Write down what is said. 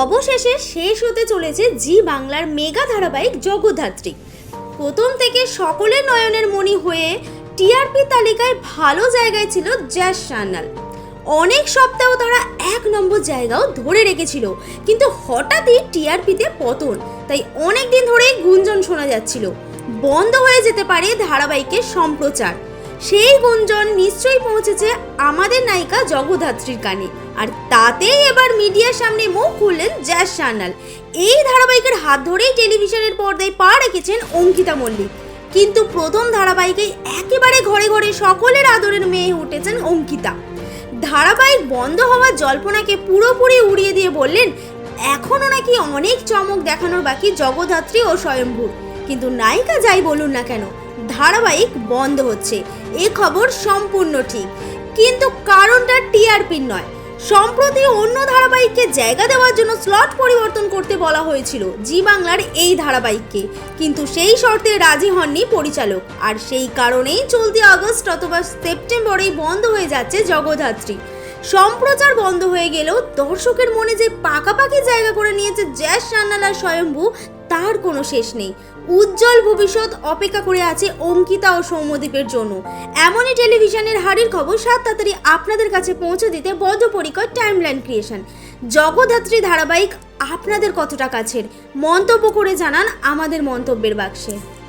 অবশেষে শেষ হতে চলেছে জি বাংলার মেগা ধারাবাহিক জগদ্ধাত্রী। প্রথম থেকে সকলের নয়নের মণি হয়ে টিআরপি তালিকায় ভালো জায়গায় ছিল জ্যাস সান্যাল। অনেক সপ্তাহ তারা এক নম্বর জায়গাও ধরে রেখেছিল, কিন্তু হঠাৎই টিআরপিতে পতন, তাই অনেক দিন ধরেই গুঞ্জন শোনা যাচ্ছিল। বন্ধ হয়ে যেতে পারে ধারাবাহিকের সম্প্রচার। সেই গুঞ্জন নিশ্চয়ই পৌঁছেছে আমাদের নায়িকা জগদ্ধাত্রীর কানে। আর তাতেই এবার মিডিয়ার সামনে মুখ খুললেন জ্যাস সান্যাল। এই ধারাবাহিকের হাত ধরেই টেলিভিশনের পর্দায় পা রেখেছেন অঙ্কিতা মল্লিক। কিন্তু প্রথম ধারাবাহিকে একেবারে ঘরে ঘরে সকলের আদরের মেয়ে উঠেছেন অঙ্কিতা। ধারাবাহিক বন্ধ হওয়ার জল্পনাকে পুরোপুরি উড়িয়ে দিয়ে বললেন এখনও নাকি অনেক চমক দেখানোর বাকি জগদ্ধাত্রী ও স্বয়ম্ভূর কিন্তু নায়িকা যাই বলুন না কেন ধারাবাহিক বন্ধ হচ্ছে। এ খবর সম্পূর্ণ ঠিক। কিন্তু কারণটা টিআরপির নয়। সম্প্রতি অন্য ধারাবাহিককে জায়গা দেওয়ার জন্য স্লট পরিবর্তন করতে বলা হয়েছিল জি বাংলার এই ধারাবাহিককে। কিন্তু সেই শর্তে রাজি হননি পরিচালক। আর সেই কারণেই চলতি আগস্ট অথবা সেপ্টেম্বরেই বন্ধ হয়ে যাচ্ছে জগদ্ধাত্রী। সম্প্রচার বন্ধ হয়ে গেলেও দর্শকের মনে যে পাকাপাকি জায়গা করে নিয়েছে জ্যাস রান্নালার স্বয়ম্ভু, তার কোনো শেষ নেই। উজ্জ্বল ভবিষ্যৎ অপেক্ষা করে আছে অঙ্কিতা ও সৌম্যদীপের জন্য। এমনই টেলিভিশনের হাড়ির খবর সাত তাড়াতাড়ি আপনাদের কাছে পৌঁছে দিতে বদ্ধপরিকর টাইমলাইন ক্রিয়েশন জগদ্ধাত্রী ধারাবাহিক আপনাদের কতটা কাছের? মন্তব্য করে জানান আমাদের মন্তব্যের বাক্সে।